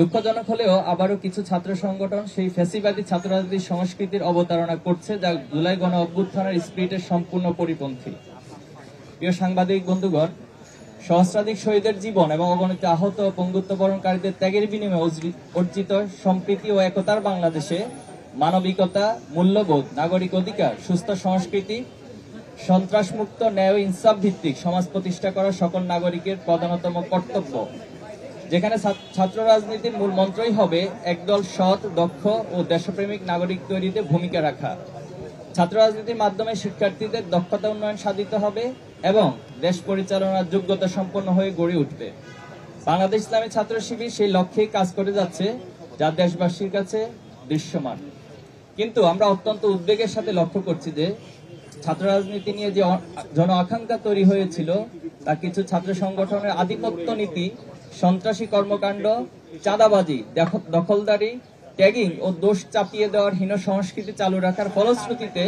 দুঃখজনক হলেও আবারও কিছু ছাত্র সংগঠন সেই ফ্যাসিবাদী ছাত্র সংস্কৃতির অবতারণা করছে, যা জুলাই গণ অভ্যুত্থানের স্পিরিটের সম্পূর্ণ পরিপন্থী। প্রিয় সাংবাদিক বন্ধুগণ, সহস্রাধিক শহীদের জীবন এবং অগণিত আহত ও পঙ্গুত্ববরণকারীদের ত্যাগের বিনিময়ে অর্জিত সম্প্রীতি ও একতার বাংলাদেশে মানবিকতা, মূল্যবোধ, নাগরিক অধিকার, সুস্থ সংস্কৃতি, সন্ত্রাসমুক্ত ন্যায় ইনসাফ ভিত্তিক সমাজ প্রতিষ্ঠা করা সকল নাগরিকের প্রধানতম কর্তব্য। যেখানে ছাত্র- রাজনীতির মূল মন্ত্রই হবে একদল সৎ, দক্ষ ও দেশপ্রেমিক নাগরিক তৈরিতে ভূমিকা রাখা। ছাত্র রাজনীতির মাধ্যমে শিক্ষার্থীদের দক্ষতা উন্নয়ন সাধিত হবে এবং দেশ পরিচালনার যোগ্যতা সম্পন্ন হয়ে গড়ে উঠবে। বাংলাদেশ ইসলামী ছাত্র শিবির সেই লক্ষ্যেই কাজ করে যাচ্ছে, যা দেশবাসীর কাছে দৃশ্যমান। কিন্তু আমরা অত্যন্ত উদ্বেগের সাথে লক্ষ্য করছি যে ছাত্র রাজনীতি নিয়ে যে জন আকাঙ্ক্ষা তৈরি হয়েছিল, তা কিছু ছাত্র সংগঠনের আধিপত্য নীতি সন্ত্রাসী কর্মকাণ্ড, চাঁদাবাজি দখলদারি ট্যাগিং ও দোষ চাপিয়ে দেওয়ার হীন সংস্কৃতি চালু রাখার ফলশ্রুতিতে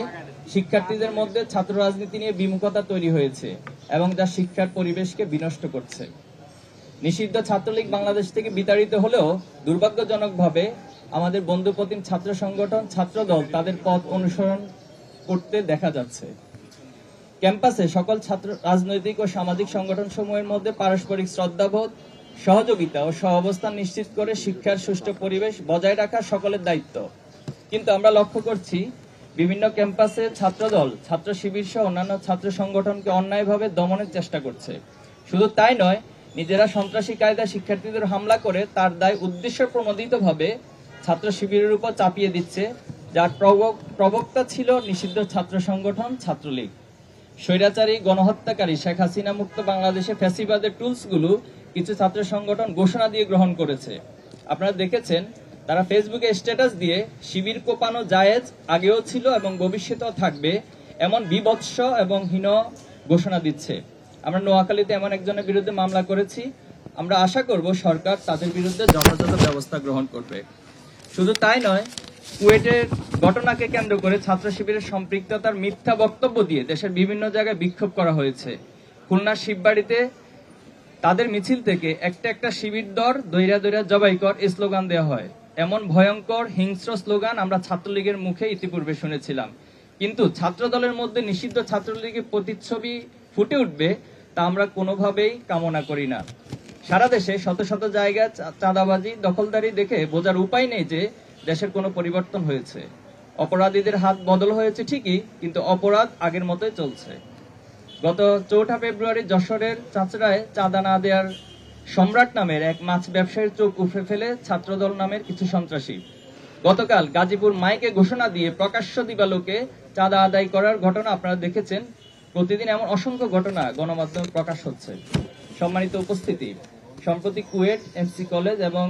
শিক্ষার্থীদের মধ্যে ছাত্র রাজনীতি নিয়ে বিমুখতা তৈরি হয়েছে এবং যা শিক্ষার পরিবেশকে বিনষ্ট করছে। নিষিদ্ধ ছাত্রলীগ বাংলাদেশ থেকে বিতাড়িত হলেও দুর্ভাগ্যজনকভাবে আমাদের বন্ধুপ্রতিম ছাত্র সংগঠন, ছাত্রদল তাদের পথ অনুসরণ করতে দেখা যাচ্ছে। ক্যাম্পাসে সকল ছাত্র রাজনৈতিক ও সামাজিক সংগঠন সমূহের মধ্যে পারস্পরিক শ্রদ্ধাবোধ সহযোগিতা ও সহাবস্থান নিশ্চিত করে শিক্ষার সুষ্ঠু পরিবেশ বজায় রাখা সকলের দায়িত্ব। কিন্তু আমরা লক্ষ্য করছি, বিভিন্ন ক্যাম্পাসে ছাত্রদল, ছাত্র শিবির সহ অন্যান্য ছাত্র সংগঠনকে অন্যায়ভাবে দমনের চেষ্টা করছে। শুধু তাই নয়, নিজেরা সন্ত্রাসী কায়দা শিক্ষার্থীদের হামলা করে তার দায় উদ্দেশ্য প্রণোদিতভাবে ছাত্র শিবিরের উপর চাপিয়ে দিচ্ছে, যার প্রবক- প্রবক্তা ছিল নিষিদ্ধ ছাত্র সংগঠন ছাত্রলীগ। স্বৈরাচারী গণহত্যাকারী শেখ হাসিনা মুক্ত বাংলাদেশে ফ্যাসিবাদের টুলসগুলো কিছু ছাত্র সংগঠন ঘোষণা দিয়ে গ্রহণ করেছে। আপনারা দেখেছেন, তারা ফেসবুকে স্ট্যাটাস দিয়ে শিবির কোপানো জায়েজ আগেও ছিল এবং ভবিষ্যতেও থাকবে এমন বিভৎস এবং হীন ঘোষণা দিচ্ছে। আমরা নোয়াখালীতে এমন একজনের বিরুদ্ধে মামলা করেছি। আমরা আশা করব সরকার তাদের বিরুদ্ধে যথাযথ ব্যবস্থা গ্রহণ করবে। শুধু তাই নয়, কুয়েটের ঘটনাকে কেন্দ্র করে ছাত্র শিবিরের সম্পৃক্ততার মিথ্যা বক্তব্য দিয়ে দেশের বিভিন্ন জায়গায় বিক্ষোভ করা হয়েছে। খুলনার শিববাড়িতে তাদের মিছিল থেকে একটা একটা শিবির দর দৈরা দৈরা জবাই কর স্লোগান দেওয়া হয়। এমন ভয়ঙ্কর হিংস্র স্লোগান আমরা ছাত্রলীগের মুখে ইতিপূর্বে শুনেছিলাম। কিন্তু ছাত্র দলের মধ্যে নিষিদ্ধ ছাত্রলীগের প্রতিচ্ছবি ফুটে উঠবে তা আমরা কোনোভাবেই কামনা করি না। সারা দেশে শত শত জায়গায় চা- চাঁদাবাজি, দখলদারি দেখে বোঝার উপায় নেই যে দেশের কোনো পরিবর্তন হয়েছে। অপরাধীদের হাত বদল হয়েছে ঠিকই, কিন্তু অপরাধ আগের মতোই চলছে। গত চৌঠা ফেব্রুয়ারি যশোরের চাঁচড়ায় চাঁদা না দেওয়ার সম্রাট নামের এক মাছ ব্যবসায়ীর চোখ উফরে ফেলে ছাত্রদল নামের কিছু সন্ত্রাসী। গতকাল গাজীপুর মাইকে ঘোষণা দিয়ে প্রকাশ্য দিবালোকে চাঁদা আদায় করার ঘটনা আপনারা দেখেছেন। প্রতিদিন এমন অসংখ্য ঘটনা গণমাধ্যমে প্রকাশ হচ্ছে। সম্মানিত উপস্থিতি, সম্প্রতি কুয়েট এমসি কলেজ এবং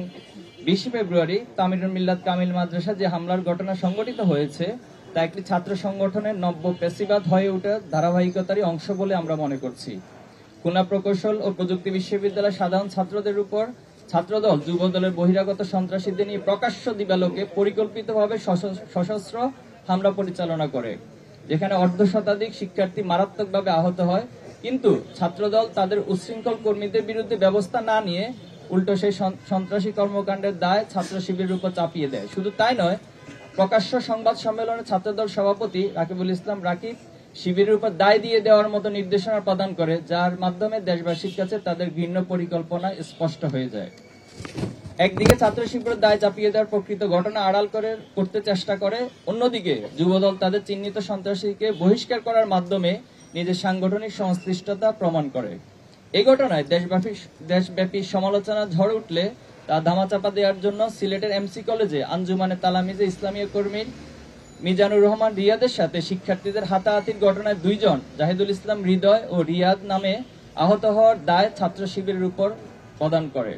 বিশে ফেব্রুয়ারি তামিরুল মিল্লাত কামিল মাদ্রাসা যে হামলার ঘটনা সংঘটিত হয়েছে তা একটি ছাত্র সংগঠনের নব্য পেশিবাদ হয়ে ওঠা ধারাবাহিকতারই অংশ বলে আমরা মনে করছি। খুলনা প্রকৌশল ও প্রযুক্তি বিশ্ববিদ্যালয়ের সাধারণ ছাত্রদের উপর ছাত্রদল যুবদলের বহিরাগত সন্ত্রাসীদের নিয়ে প্রকাশ্য দিবালোকে পরিকল্পিতভাবে সশস্ত্র হামলা পরিচালনা করে, যেখানে অর্ধ শতাধিক শিক্ষার্থী মারাত্মকভাবে আহত হয়। কিন্তু ছাত্রদল তাদের উচ্ছৃঙ্খল কর্মীদের বিরুদ্ধে ব্যবস্থা না নিয়ে উল্টো সেই সন্ত্রাসী কর্মকাণ্ডের দায় ছাত্র শিবিরের উপর চাপিয়ে দেয়। শুধু তাই নয় প্রকাশ্য সংবাদ সম্মেলনে ছাত্রদল সভাপতি রাকিবুল ইসলাম রাকিব শিবিরের উপর দায় দিয়ে দেওয়ার মতো নির্দেশনা প্রদান করে, যার মাধ্যমে দেশবাসীর কাছে তাদের ঘৃণ্য পরিকল্পনা স্পষ্ট হয়ে যায়। একদিকে ছাত্র শিবিরের দায় চাপিয়ে দেওয়ার প্রকৃত ঘটনা আড়াল করে, করতে চেষ্টা করে, অন্যদিকে যুবদল তাদের চিহ্নিত সন্ত্রাসীকে বহিষ্কার করার মাধ্যমে নিজের সাংগঠনিক সংশ্লিষ্টতা প্রমাণ করে। এই ঘটনায় দেশব্যাপী দেশব্যাপী সমালোচনা ঝড় উঠলে তা ধামাচাপা দেওয়ার জন্য সিলেটের এমসি কলেজে আঞ্জুমানে তালামিজে ইসলামীয় কর্মীর মিজানুর রহমান রিয়াদের সাথে শিক্ষার্থীদের হাতাহাতির ঘটনায় দুইজন, জাহিদুল ইসলাম হৃদয় ও রিয়াদ নামে আহত হওয়ার দায় ছাত্র শিবিরের উপর প্রদান করে।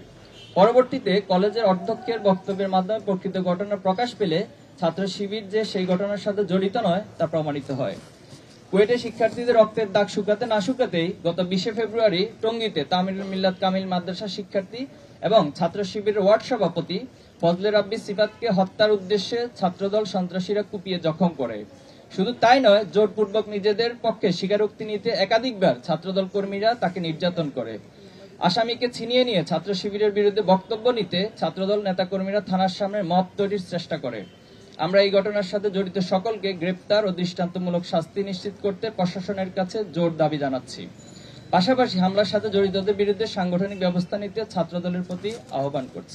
পরবর্তীতে কলেজের অধ্যক্ষের বক্তব্যের মাধ্যমে প্রকৃত ঘটনা প্রকাশ পেলে ছাত্র শিবির যে সেই ঘটনার সাথে জড়িত নয়, তা প্রমাণিত হয়। কুয়েটে শিক্ষার্থীদের রক্তের দাগ শুকাতে না শুকাতেই গত বিশে ফেব্রুয়ারি টঙ্গীতে তামিল মিল্লাত কামিল মাদ্রাসা শিক্ষার্থী এবং ছাত্র শিবিরের ওয়ার্ড সভাপতি ফজলে রাব্বি সিফাতকে হত্যার উদ্দেশ্যে ছাত্রদল সন্ত্রাসীরা কুপিয়ে জখম করে। শুধু তাই নয়, জোরপূর্বক নিজেদের পক্ষে স্বীকারোক্তি নিতে একাধিকবার ছাত্রদল কর্মীরা তাকে নির্যাতন করে। আসামিকে ছিনিয়ে নিয়ে ছাত্র শিবিরের বিরুদ্ধে বক্তব্য নিতে ছাত্রদল নেতাকর্মীরা থানার সামনে মত তৈরির চেষ্টা করে। আমরা এই ঘটনার সাথে জড়িত সকলকে গ্রেপ্তার ও দৃষ্টান্তমূলক শাস্তি নিশ্চিত করতে প্রশাসনের কাছে জোর দাবি জানাচ্ছি। পাশাপাশি হামলার সাথে জড়িতদের বিরুদ্ধে সাংগঠনিক ব্যবস্থা নিতে ছাত্রদলের প্রতি আহ্বান করছি।